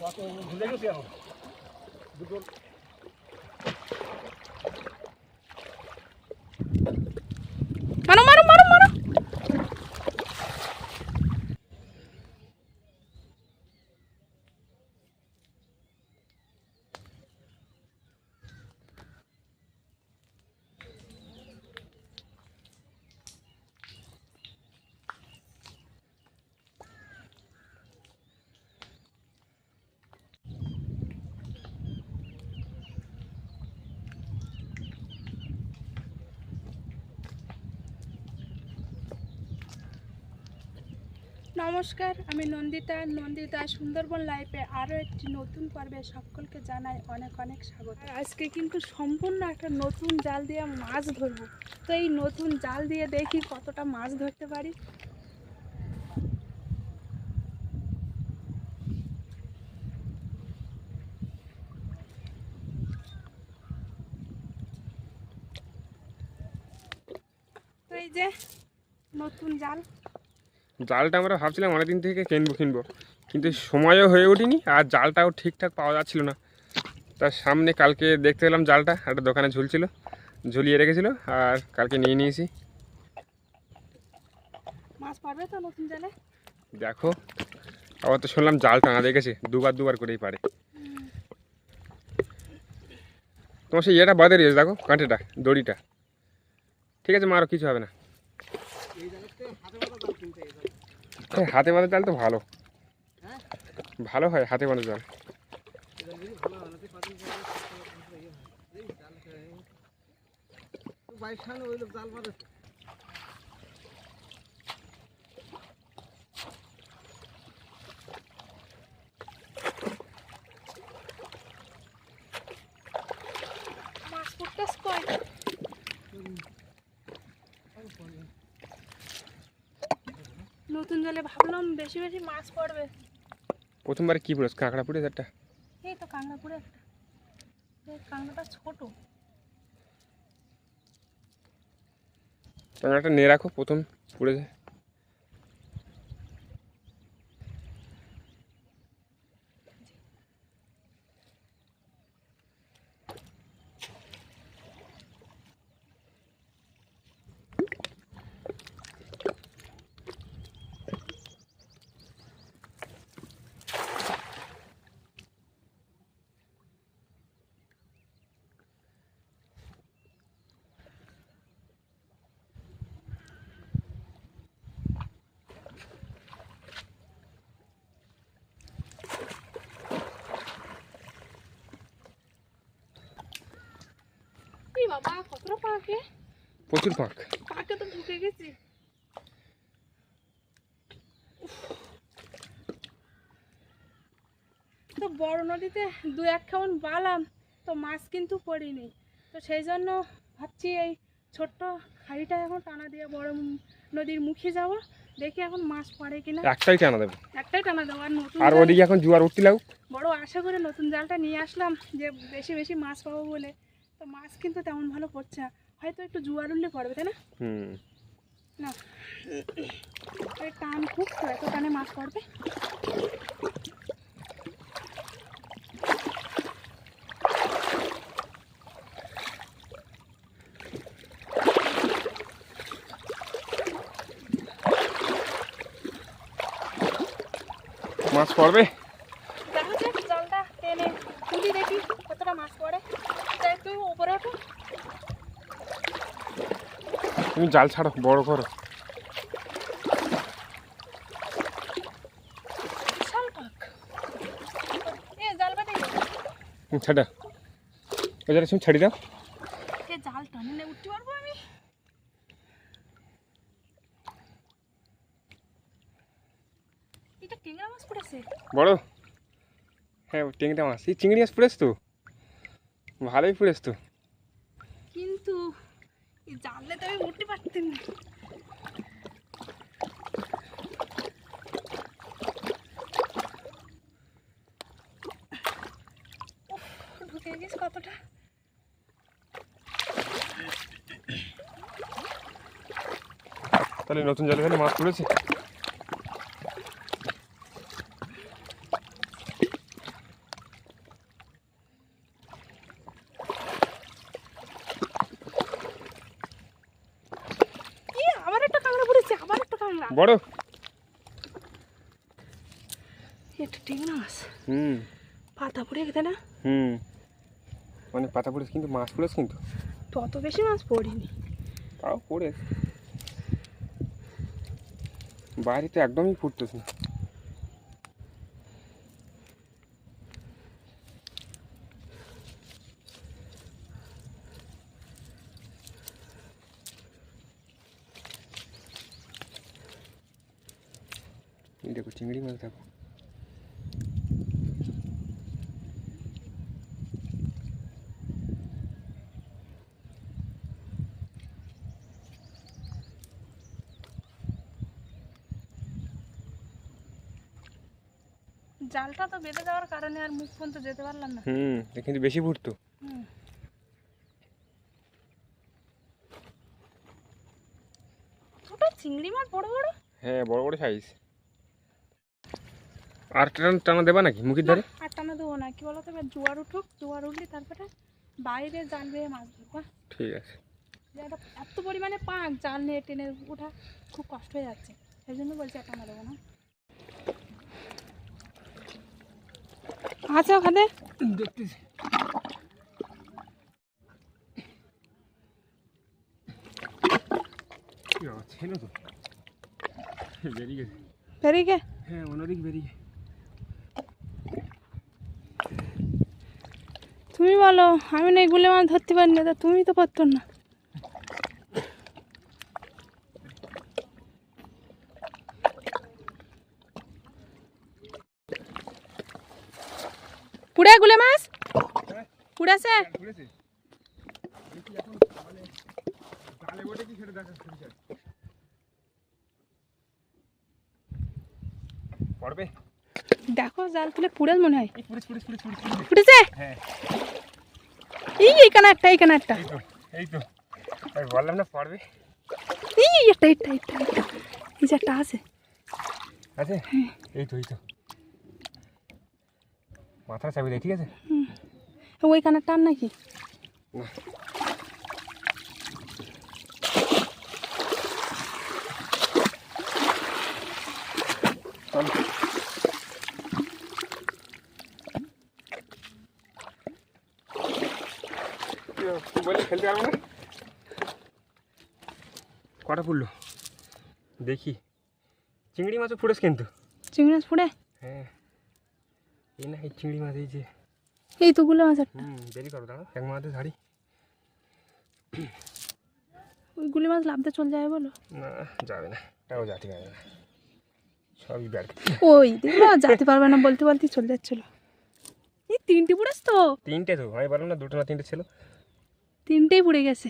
কত ভুলে গেছি এখন। দুটো নমস্কার, আমি নন্দিতা। নন্দিতা সুন্দরবন লাইফে আরও একটি নতুন পর্বে সকলকে জানাই অনেক অনেক স্বাগত। আজকে কিন্তু সম্পূর্ণ একটা নতুন জাল দিয়ে মাছ ধরবো। তো এই নতুন জাল দিয়ে দেখি কতটা মাছ ধরতে পারি। তো এই যে নতুন জাল। জালটা আমরা ভাবছিলাম অনেকদিন থেকে কিনবো কিনবো। কিন্তু সময়ও হয়ে ওঠেনি আর জালটাও ঠিকঠাক পাওয়া যাচ্ছিল না। তার সামনে কালকে দেখতে পেলাম জালটা একটা দোকানে ঝুলছিল ঝুলিয়ে রেখেছিল আর কালকে নিয়ে নিয়েছি। দেখো আবার তো শুনলাম জাল টানা দেখেছে দুবার দুবার করেই পারে। তোমার সেই ইয়েটা বাদে রয়েছে দেখো কাঁটেটা দড়িটা। ঠিক আছে মা আরও কিছু হবে না এই জায়গাতে হাতে বাঁধা জাল কিনতে এই জাল। এই হাতে বাঁধা জাল তো ভালো। ভালো হয় হাতে বাঁধা জাল এই জাল যদি ভালো হয় না, তুই পাতিল জাল দিয়ে শক্ত করে ইয়ে হয়। এই জাল খেয়ে- তুই বাইক সামনে ওই লোক জাল মারে তো। মাছ পড়তেস কই নতুন জলে ভাবলাম বেশি বেশি মাছ পড়বে। প্রথমবার কি পড়েছ? কাঁকড়া পড়েছে একটা? এই তো কাঁকড়া পড়ে একটা। এই কাঁকড়াটা ছোট। একটা নিয়ে রাখো প্রথম পড়েছে এই বাবা কতটা পাকে প্রচুর ফাঁক পাকে তো ঢুকে গেছি। তো বড় নদীতে দু এক বালাম তো মাছ কিন্তু পড়িনি। তো সেই জন্য ভাবছি এই ছোট্ট খাড়িটা এখন টানা দিয়ে বড় নদীর মুখে যাব দেখি এখন মাছ পড়ে কিনা। একটাই টানা দেবো। একটাই টানা দেবো আর নতুন আর ওদিকে এখন জুয়ার উঠতে লাগুক। বড় আশা করে নতুন জালটা নিয়ে আসলাম যে বেশি বেশি মাছ পাবো বলে। তো মাছ কিন্তু তেমন ভালো পড়ছে না। হয়তো একটু জুয়ার উঠলে পড়বে তাই না? না। টান খুব তো এত টানে মাছ পড়বে মাছ পড়বে দেখা যাক জলটা টেনে তুলি দেখি কতটা মাছ পড়ে তা একটু উপরে ওঠো তুমি জাল ছাড়ো বড় করো। ছাড়া। জায়গায় তুমি ছাড়ি দাও। জাল টানে উঠতে পারব আমি। এটা টেংরা মাছ পড়েছে। বড়? হ্যাঁ টেংটা মাছ। এই চিংড়ি মাছ পড়েছ তো? ভালোই পড়েছ তো। কিন্তু জানলে তো আমি উঠতে পারতেন না। ঢুকে তাহলে নতুন জালে মাছ পড়েছে বড়। এটা ঠিক না মাছ। হুম। পাতা পড়ে গেছে না? হুম। মানে পাতা পড়েছে কিন্তু মাছ পড়েছে কিন্তু? তো অত বেশি মাছ পড়িনি। তাও পড়েছে বাইরে তো একদমই ফুটতেছে না। দেখো চিংড়ি মাছ দেখো জালটা তো বেঁধে যাওয়ার কারণে আর মুখ পর্যন্ত যেতে পারলাম না। হুম কিন্তু বেশি ফুটতো। ওটা চিংড়ি মাছ বড় বড়? হ্যাঁ বড় বড় সাইজ আর টানা টানা দেবা নাকি মুখের ধারে? আর টানা দেবো না কি বলতো এবার জোয়ার উঠুক জোয়ার উঠলে তারপরে বাইরে জাল বেয়ে মাছ ধরবো ঠিক আছে। এত পরিমাণে পাক জাল নিয়ে টেনে ওঠা খুব কষ্ট হয়ে যাচ্ছে সেই জন্য বলছি আর টানা দেবো না। আছে ওখানে? দেখতেছি। বেরিয়ে গেছে। বেরিয়ে গে হ্যাঁ অন্যদিক বেরিয়ে তুমি বলো আমি না এগুলো মাছ ধরতে পারি না তা তুমি তো পারত না। পুড়ে গুলে মাছ? পুড়েছে? দেখি মানে জালে তুলে পুড়ে মনে হয়। হ্যাঁ। এই এইখানে একটা এইখানে একটা। এই তো আমি বললাম না পড়বে? এই একটা একটা একটা। এই যে একটা আছে। আছে? এই তো এই তো। মাথাটা চাবি দেয় ঠিক আছে? ওইখানে টান নাকি? না চল বলে খেলতে পারব না। কটা পড়ল দেখি। চিংড়ি মাছও ফুটেছে কিন্তু। চিংড়ি মাছ পুড়ে হ্যাঁ। এই না এই চিংড়ি মাছ এই যে। এই তো গুলো মাছ একটা। হুম দেরি করো দাঁড়া এক মাথাতে ঝাড়ি। ওই গুলি মাছ লাভতে চলে যাবে বলো। না যাবে না। তাও যাতে পারবে না। সবই ব্যাগ। ওই দেখো যেতে পারবে না বলতে বলতে চলে যাচ্ছিল। এই তিনটে পুড়েছ তো। তিনটে তো আমি বললাম না দুটো না তিনটে ছিল। তিনটেই পুড়ে গেছে।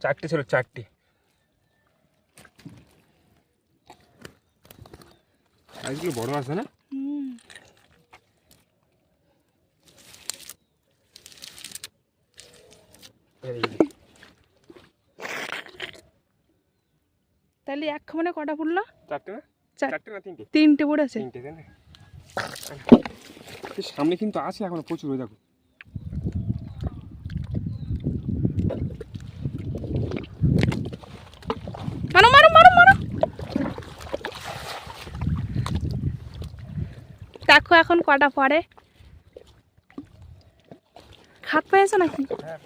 চারটে ছিল চারটে। আজকে বড় আছে না। তাহলে এক খামনে কটা পুড়লো? চারটে না? চার- চারটে না তিনটে? তিনটে পড়েছে। তিনটে সামনে কিন্তু আছে এখনও প্রচুর দেখো মারো মারো মারো মারো দেখো এখন কটা পড়ে খাত পেয়েছ নাকি? হ্যাঁ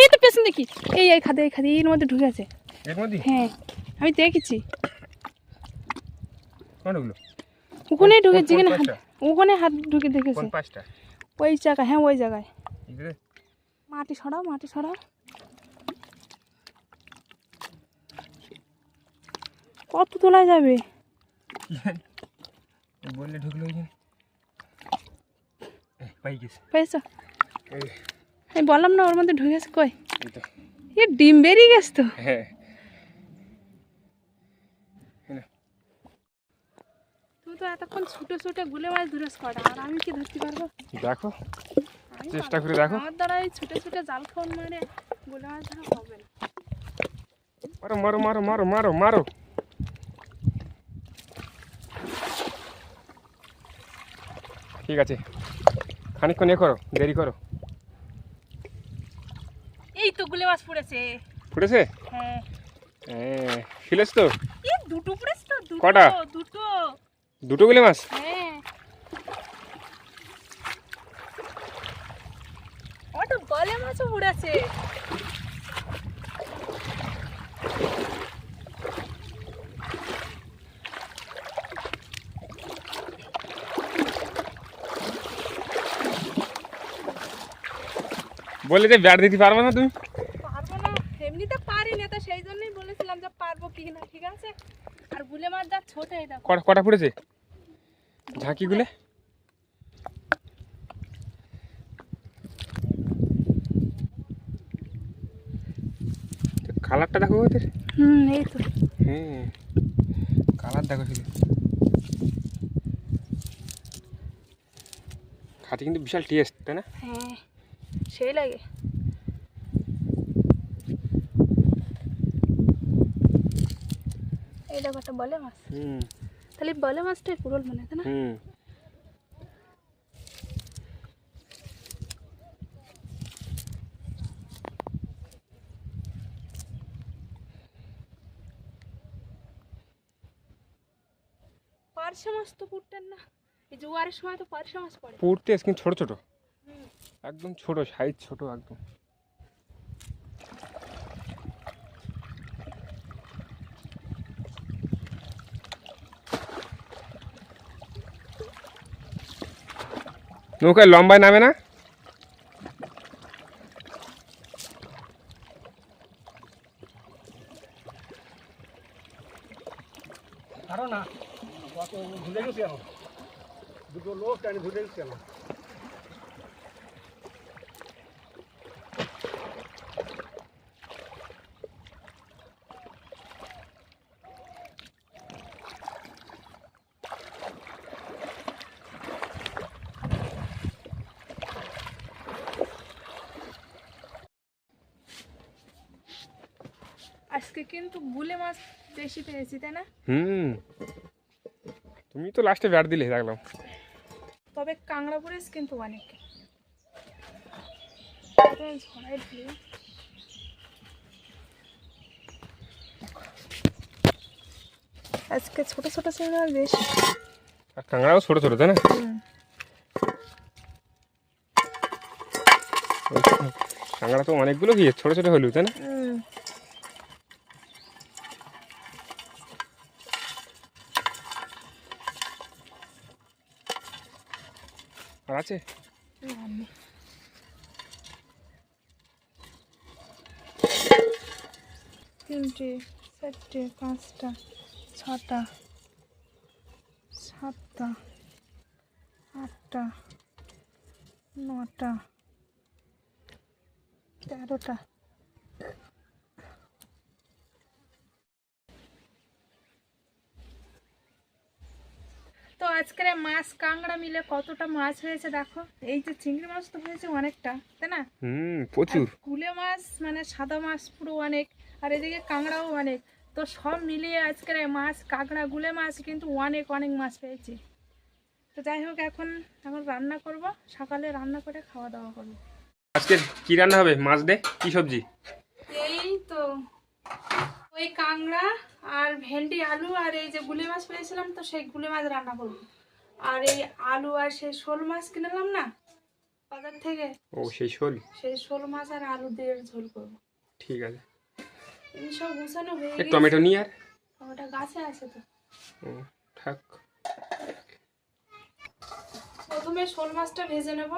এই তো পেছন দেখি। এই এই খাদে এই খাদে এর মধ্যে ঢুকে আছে। এর মধ্যে হ্যাঁ আমি দেখেছি। কোনগুলো? ওখানেই কোন- ঢুকেছি কোন হাত ওখানে হাত ঢুকে দেখেছে। ওই জায়গায় হ্যাঁ ওই জায়গায়। মাটি সরাও মাটি সরাও। কত তোলা যাবে? বললে ঢুকলো পাই গেছে। পেয়েছ আমি বললাম না ওর মধ্যে ঢুকেছে কই? এ ডিম বেরিয়ে গেছে তো। হ্যাঁ। গুলে মাছ আর আমি কি পারব? দেখো চেষ্টা করে দেখো। জাল মারো মারো মারো মারো মারো মারো ঠিক আছে খানিকক্ষণ এ করো দেরি করো। এই তো গুলে মাছ পড়েছে পড়েছে হ্যাঁ। এ খিলেছ তো? দুটো পড়েছে তো দুটো দুটো। দুটো গুলে মাছ? হ্যাঁ। গলে মাছও বললে যে ব্যাট দিতে পারবে না তুমি? পারব না এমনিতে পারি না তো সেই জন্যই বলেছিলাম যে পারব কি না ঠিক আছে? আর গুলে মাছ যা ছোট এটা কটা ফুটেছে ঝাঁকি গুলে। কালারটা দেখো ওদের। হুম এই তো। হ্যাঁ কালার দেখো শুধু খাতে কিন্তু বিশাল টেস্ট তাই না? হ্যাঁ সেই লাগে। এই দেখো একটা বলে মাছ। হুম। তাহলে বলে মাছটাই পুরোল মনে হয় না? মাছ তো পুটতেন না। এই জোয়ারের সময় তো পার্শে মাছ পড়ে। পড়তে কিন্তু ছোট ছোট। একদম ছোট সাইজ ছোট একদম। নৌকায় লম্বায় নামে না? আরও না। ভুলে গেছি এখন দুটো লোক টানি ভুলে গেছি এখন আজকে কিন্তু গুলে মাছ বেশি পেয়েছি তাই না? হুম। তুমি তো লাস্টে ব্যাট দিলে দেখলাম। তবে কাংড়া পড়েছে কিন্তু অনেক। আজকে ছোট ছোট চিংড়ি মাছ বেশি। আর কাঁকড়াও ছোট ছোট তাই না? কাঁকড়া তো অনেকগুলো গিয়ে ছোট ছোট হলু তাই না হুম আর আছে? তিনটে চারটে পাঁচটা ছটা সাতটা আটটা নটা তেরোটা। আজকের মাছ কাঁকড়া মিলে কতটা মাছ হয়েছে দেখো। এই যে চিংড়ি মাছ তো হয়েছে অনেকটা তাই না? হুম প্রচুর। কুলে মাছ মানে সাদা মাছ পুরো অনেক আর এদিকে কাঁকড়াও অনেক। তো সব মিলিয়ে আজকের মাছ কাঁকড়া গুলে মাছ কিন্তু অনেক অনেক মাছ পেয়েছি। তো যাই হোক এখন এখন রান্না করব সকালে রান্না করে খাওয়া দাওয়া করব। আজকে কি রান্না হবে? মাছ দে কি সবজি? এই তো ওই কাঁকড়া আর ভেন্ডি আলু আর এই যে গুলে মাছ পেয়েছিলাম তো সেই গুলে মাছ রান্না করব। আর এই আলু আর সেই শোল মাছ কিনলাম না বাজার থেকে। ও সেই শোল? সেই শোল মাছ আর আলু দিয়ে ঝোল করব। ঠিক আছে। এই সব গুছানো হয়ে গেছে। টমেটো নিয়ে আর ওটা গাছে আছে তো। ও থাক। প্রথমে শোল মাছটা ভেজে নেব।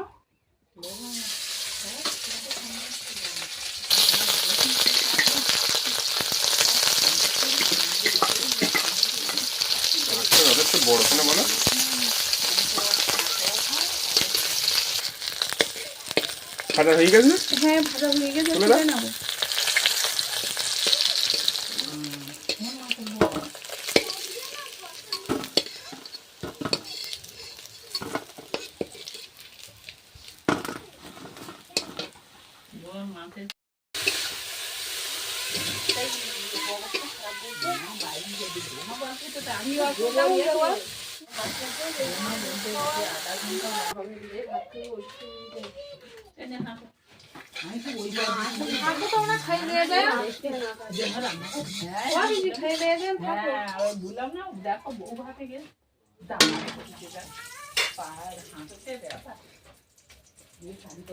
বড় কেন বলো ভাজা হয়ে গেছে হ্যাঁ ভাজা হয়ে গেছে তুলে নাও আমি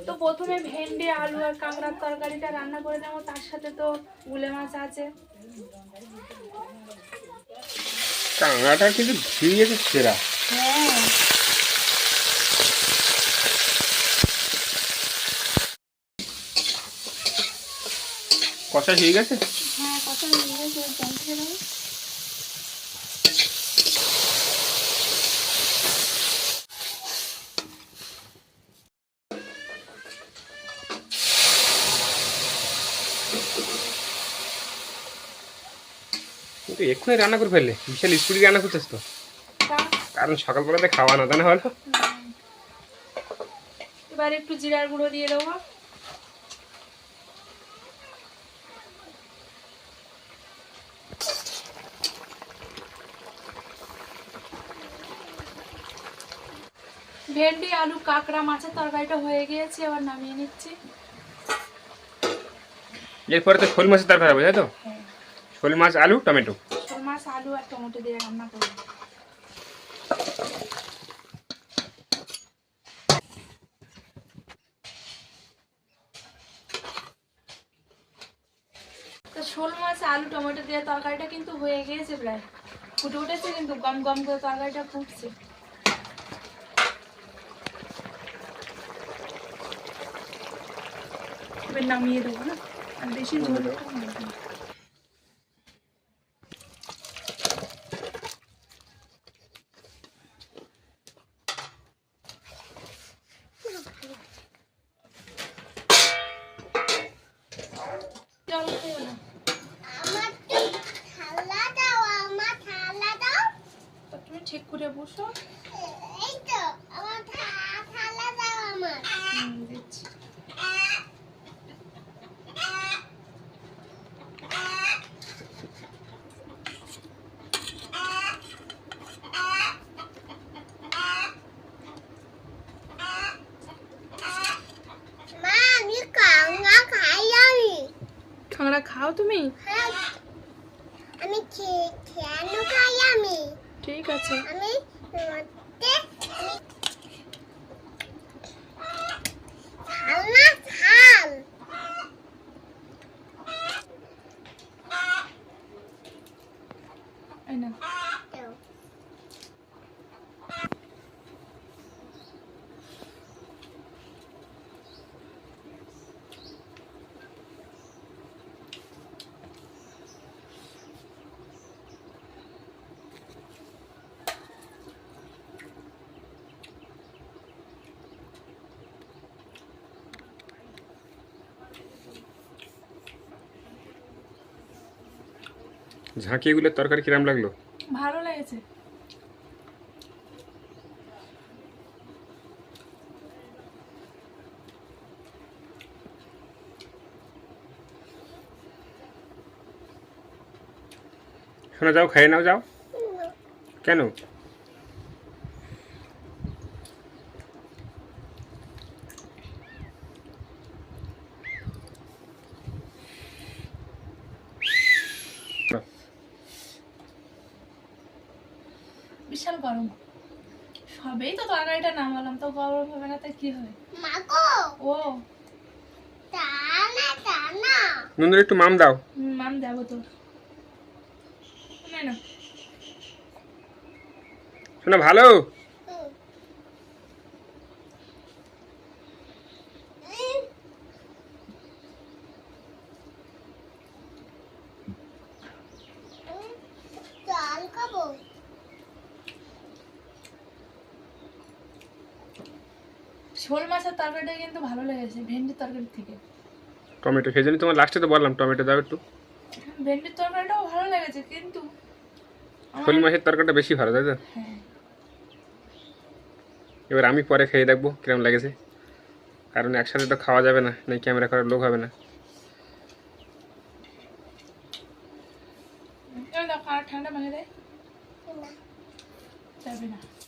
তো প্রথমে ভেন্ডি, আলু আর কাঁকড়ার তরকারিটা রান্না করে নেব। তার সাথে তো উলে মাছ আছে। কাঁকড়াটা কিন্তু ঝিরিয়েছে সেরা। হ্যাঁ। কষা হয়ে গেছে? হ্যাঁ কষা হয়ে গেছে খেয়ে এক্ষুনি রান্না করে ফেললে। বিশাল স্পিডে রান্না করছিস তো। কারণ সকালবেলাতে খাওয়া না জানা হলো এবার একটু জিরার গুঁড়ো দিয়ে দেবো। ভেন্ডি আলু কাঁকড়া মাছের তরকারিটা হয়ে গিয়েছে এবার নামিয়ে নিচ্ছি। এরপরে তো শোল মাছের তরকারি হবে তাই তো? হ্যাঁ। শোল মাছ আলু টমেটো। টমেটো দিয়ে রান্না করব। তো শোল মাছ আলু টমেটো দিয়ে তরকারিটা কিন্তু হয়ে গিয়েছে প্রায়। ফুটে উঠেছে কিন্তু গম গম করে তরকারিটা ফুটছে। নামিয়ে দেবো না আর বেশি ঝোল জল খেও না আমার থালা দাও আমার থালা দাও তো তুমি ঠিক করে বসো এই তো আমার থা- থালা দাও আমার হুম, দিচ্ছি মা আমি কাঙ্গা খাই আমি খাংড়া খাও তুমি? হ্যাঁ। আমি কেন খাই আমি? ঠিক আছে। আমি মধ্যে আমি থাল না থাল এই না দাও। ঝাঁকি এগুলোর তরকারি কিরাম লাগল? ভালো লেগেছে। শোনা যাও খাইয়ে নাও যাও। কেন বিশাল গরম সবেই তো তরকারিটা নামালাম তো কি ও তা না তা না নন্দুর একটু মাম দাও। মাম দেবো তো। না না। শোনা ভালো। জল খাব? শোল মাছের তরকারিটা কিন্তু ভালো লেগেছে ভেন্ডির তরকারি থেকে। টমেটো সেই জন্য তোমার লাস্টে তো বললাম টমেটো দাও একটু। ভেন্ডির তরকারিটাও ভালো লেগেছে কিন্তু শোল মাছের তরকারিটা বেশি ভালো তাই তো? হ্যাঁ। এবার আমি পরে খেয়ে দেখব কিরম লেগেছে। কারণ একসাথে তো খাওয়া যাবে না নাই ক্যামেরা করার লোক হবে না। ঠান্ডা ভাঙে দেয়। যাবে না।